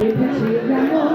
দেখেছি যেমন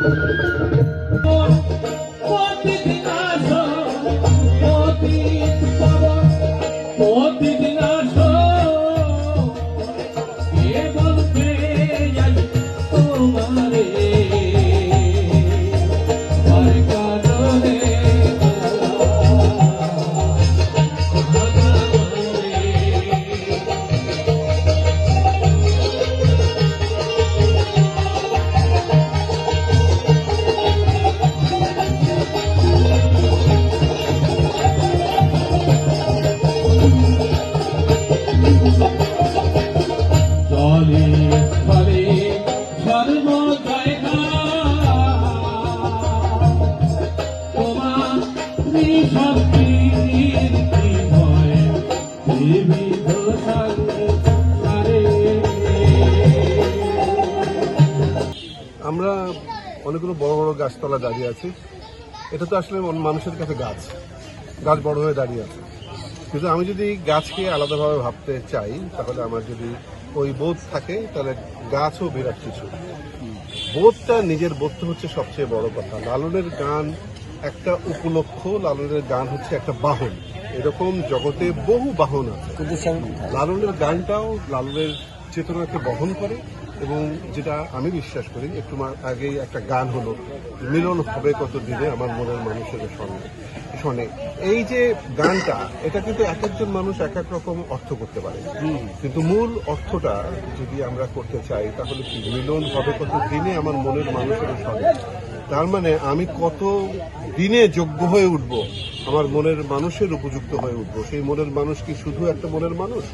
Oh, আমরা অনেকগুলো বড় বড় গাছতলা দাঁড়িয়ে আছি। এটা তো আসলে মানুষের কাছে গাছ। গাছ বড় হয়ে দাঁড়িয়ে আছে। কিন্তু আমি যদি গাছকে আলাদাভাবে ভাবতে চাই তাহলে আমার যদি ওই বোধ থাকে তাহলে গাছও বিরাট কিছু। বোধটা নিজের বোধটা হচ্ছে সবচেয়ে বড় কথা। লালনের গান একটা উপলক্ষ লালনের গান হচ্ছে একটা বাহন। এরকম জগতে বহু বাহন আছে। লালনের গানটাও লালনের চেতনাকে বহন করে। এবং যেটা আমি বিশ্বাস করি একটু আগেই একটা গান হলো, মিলন হবে কত দিনে আমার মনের মানুষের সঙ্গে শোনে এই যে গানটা, এটা কিন্তু এক একজন মানুষ এক এক রকম অর্থ করতে পারে। কিন্তু মূল অর্থটা যদি আমরা করতে চাই, তাহলে কি মিলন হবে কত দিনে আমার মনের মানুষের সঙ্গে? তার মানে আমি কত দিনে যোগ্য হয়ে উঠব? আমার মনের মানুষের উপযুক্ত হয়ে উঠব। সেই মনের মানুষ কি শুধু একটা মনের মানুষ?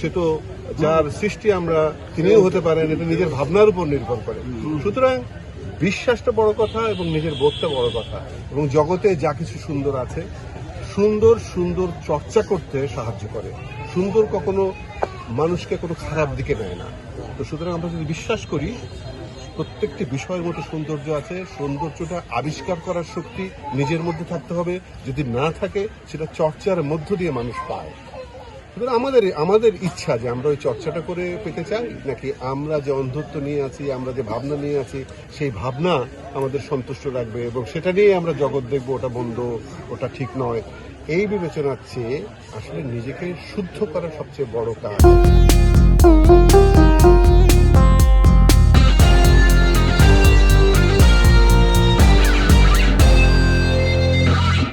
সে তো যার সৃষ্টি আমরা তিনিও হতে পারেন, এটা নিজের ভাবনার উপর নির্ভর করে। সুতরাং বিশ্বাসটা বড় কথা এবং নিজের বোধটা বড় কথা। এবং জগতে যা কিছু সুন্দর আছে, সুন্দর সুন্দর চর্চা করতে সাহায্য করে। সুন্দর কখনো মানুষকে কোনো খারাপ দিকে নেয় না। তো সুতরাং আমরা যদি বিশ্বাস করি প্রত্যেকটি বিষয়ের মধ্যে সৌন্দর্য আছে, সৌন্দর্যটা আবিষ্কার করার শক্তি নিজের মধ্যে থাকতে হবে। যদি না থাকে, সেটা চর্চার মধ্য দিয়ে মানুষ পায়। সুতরাং আমাদের আমাদের ইচ্ছা যে আমরা ওই চর্চাটা করে পেতে চাই, নাকি আমরা যে অন্ধত্ব নিয়ে আছি, আমরা যে ভাবনা নিয়ে আছি, সেই ভাবনা আমাদের সন্তুষ্ট রাখবে এবং সেটা নিয়ে আমরা জগৎ দেখব, ওটা বন্ধ, ওটা ঠিক নয়। এই বিবেচনার চেয়ে আসলে নিজেকে শুদ্ধ করা সবচেয়ে বড় কাজ।